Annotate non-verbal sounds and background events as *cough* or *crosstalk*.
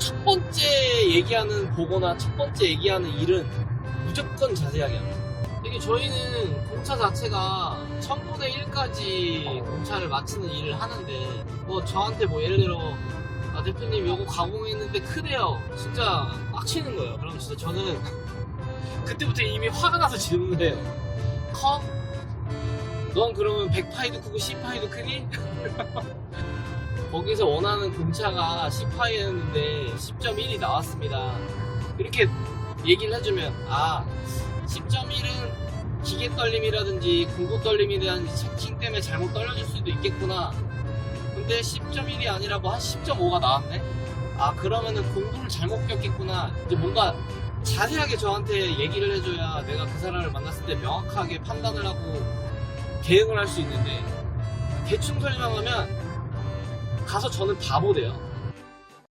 첫 번째 얘기하는 보거나 첫 번째 얘기하는 일은 무조건 자세하게 합니다. 이게 저희는 공차 자체가 1000분의 1까지 공차를 마치는 일을 하는데 뭐 저한테 뭐 예를 들어 아 대표님 요거 가공했는데 크대요 진짜 빡치는 거예요 그럼 진짜 저는 *laughs* 그때부터 이미 화가 나서 질문해요 커? 넌 그러면 100파이도 크고 10파이도 크니? *laughs* 거기서 원하는 공차가 10파이였는데 10.1이 나왔습니다 이렇게 얘기를 해주면 아 10.1은 기계 떨림이라든지 공구 떨림이라든지 채팅 때문에 잘못 떨려질 수도 있겠구나. 근데 10.1이 아니라 뭐 한 10.5가 나왔네? 아, 그러면은 공구를 잘못 꼈겠구나. 이제 뭔가 자세하게 저한테 얘기를 해줘야 내가 그 사람을 만났을 때 명확하게 판단을 하고 대응을 할 수 있는데 대충 설명하면 가서 저는 바보 돼요.